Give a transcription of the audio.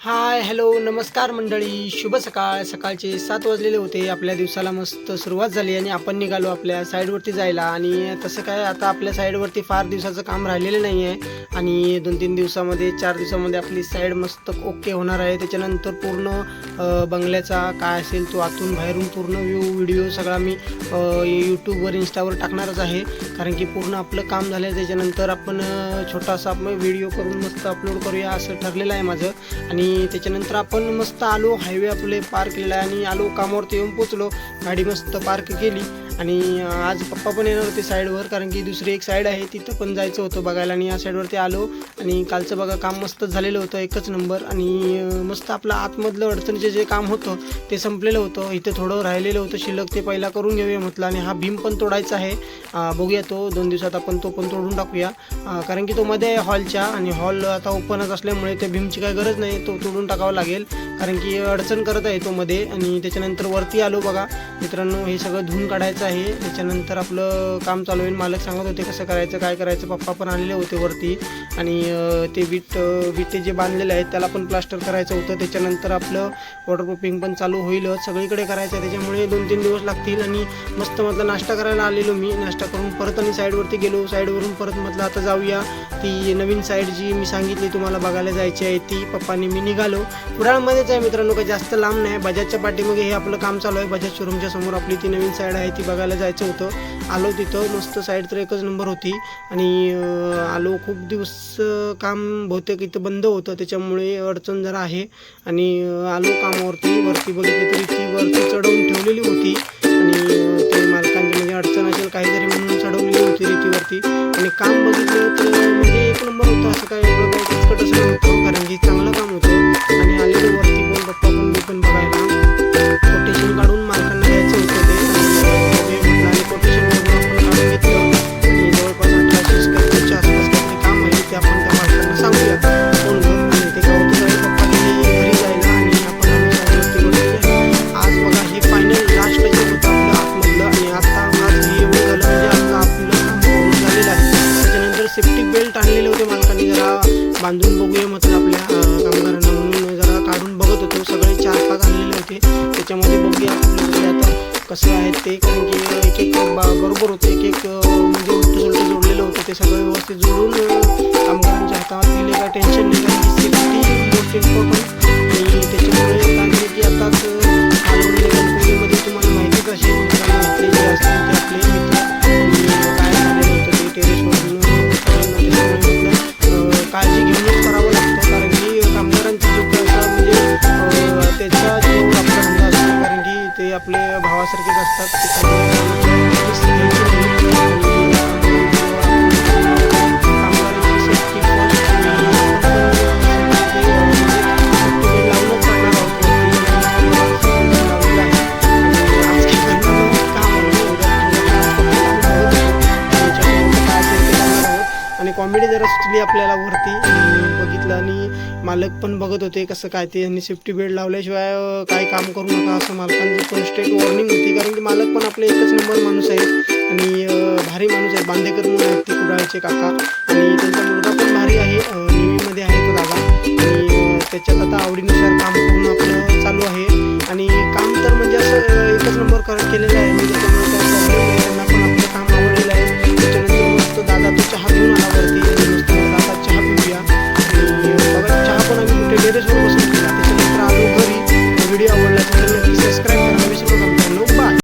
Hi hello नमस्कार मंडळी. शुभ सकाळ. सकाळचे सात वाजलेले होते. आपल्या दिवसाला मस्त सुरुवात झाली आणि आपण निघालो आपल्या साईडवरती जायला. आणि तसं काय आता आपल्या साईडवरती फार दिवसाचं काम राहिलेलं नाही आहे आणि दोन तीन दिवसामध्ये चार दिवसामध्ये आपली साईड मस्त ओके होणार आहे. त्याच्यानंतर पूर्ण बंगल्याचा काय असेल तो आतून बाहेरून पूर्ण व्ह्यू व्हिडिओ सगळा मी यूट्यूबवर इंस्टावर टाकणारच आहे. कारण की पूर्ण आपलं काम झालं आहे त्याच्यानंतर आपण छोटासा छोटासा व्हिडिओ करून मस्त अपलोड करूया असं ठरलेलं आहे माझं. आणि त्याच्यानंतर आपण मस्त आलो हायवे आपले पार केलेला आणि आलो कामावरती येऊन पोचलो गाडी मस्त पार्क केली. आणि आज पप्पा पण येणार होते साईडवर कारण की दुसरी एक साईड आहे तिथं पण जायचं होतं बघायला आणि या साईडवरती आलो. आणि कालचं बघा काम मस्त झालेलं होतं एकच नंबर. आणि मस्त आपलं आतमधलं अडचणीचं जे काम होतं ते संपलेलं होतं. इथं थोडं राहिलेलं होतं शिल्लक ते पहिला करून घेऊया म्हटलं. आणि हा भीम पण तोडायचा आहे. बघूया तो दोन दिवसात आपण तो पण तोडून टाकूया. कारण की तो मध्ये आहे हॉलच्या आणि हॉल आता ओपनच असल्यामुळे त्या भीमची काही गरज नाही तो तोडून टाकावा लागेल. कारण की अडचण करत आहे तो मध्ये. आणि त्याच्यानंतर वरती आलो बघा. मित्रांनो हे सगळं धुवून काढायचं आहे आहे. त्याच्यानंतर आपलं काम चालू होईल मालक सांगत होते कसं करायचं काय करायचं. पप्पा पण आणले होते वरती. आणि ते वीट विटे जे बांधलेले आहेत त्याला पण प्लास्टर करायचं होतं. त्याच्यानंतर आपलं वॉटरप्रूफिंग पण चालू होईलच सगळीकडे करायचं आहे. त्याच्यामुळे दोन तीन दिवस लागतील. आणि मस्त म्हटलं नाश्ता करायला आलेलो मी. नाश्ता करून परत आणि साईडवरती गेलो. साईडवरून परत म्हटलं आता जाऊया. ती नवीन साईड जी मी सांगितली तुम्हाला बघायला जायची आहे ती पप्पांनी मी निघालो. कुडाळमध्येच आहे मित्रांनो काही जास्त लांब नाही. बजाजच्या पाठीमागे हे आपलं काम चालू आहे. बजाज शोरूमच्या समोर आपली ती नवीन साईड आहे ती बघायला जायचं होतं. आलो तिथं मस्त साईड तर एकच नंबर होती. आणि आलो खूप दिवस काम बहुतेक इथं बंद होतं. त्याच्यामुळे अडचण जरा आहे. आणि आलो कामावरती वरती बघितली तरी ती वरती चढवून ठेवलेली होती. आणि ते मालकांची म्हणजे अडचण असेल काहीतरी म्हणून चढवलेली होती रेतीवरती आणि काम बघितलं तर म्हणजे एक नंबर होतं असं काय प्लास्टिक बेल्ट आणलेले होते मालकांनी जरा बांधून बघूया म्हटलं आपल्या कामगारांना. म्हणून जरा काढून बघत होतो. सगळे चार पाच आणलेले होते. त्याच्यामध्ये बघूया आता कसं आहे ते. कारण की एक एक बा- बरोबर होते. एक एक म्हणजे उलट जोडलेलं होतं. ते सगळं व्यवस्थित जोडून आपले भावासारखेच असतात आणि कॉमेडी जरा दिसली आपल्याला वरती बघितलं आणि मालक पण बघत होते कसं काय ते. आणि सेफ्टी बेल्ट लावल्याशिवाय काय काम करू नका असं मालकांची पण स्ट्रेट वॉर्निंग होती. कारण की मालक पण आपले एकच नंबर माणूस आहेत. आणि भारी माणूस आहे बांदेकर म्हणून आहेत ते कुडाळचे काका. आणि त्यांचा मुलगा पण भारी आहे. अं, नेव्हीमध्ये आहे तो दादा. आणि त्याच्यात आता आवडीनुसार काम करून आपलं चालू आहे. आणि काम तर म्हणजे असं एकच नंबर कर केलेलं आहे. म्हणजे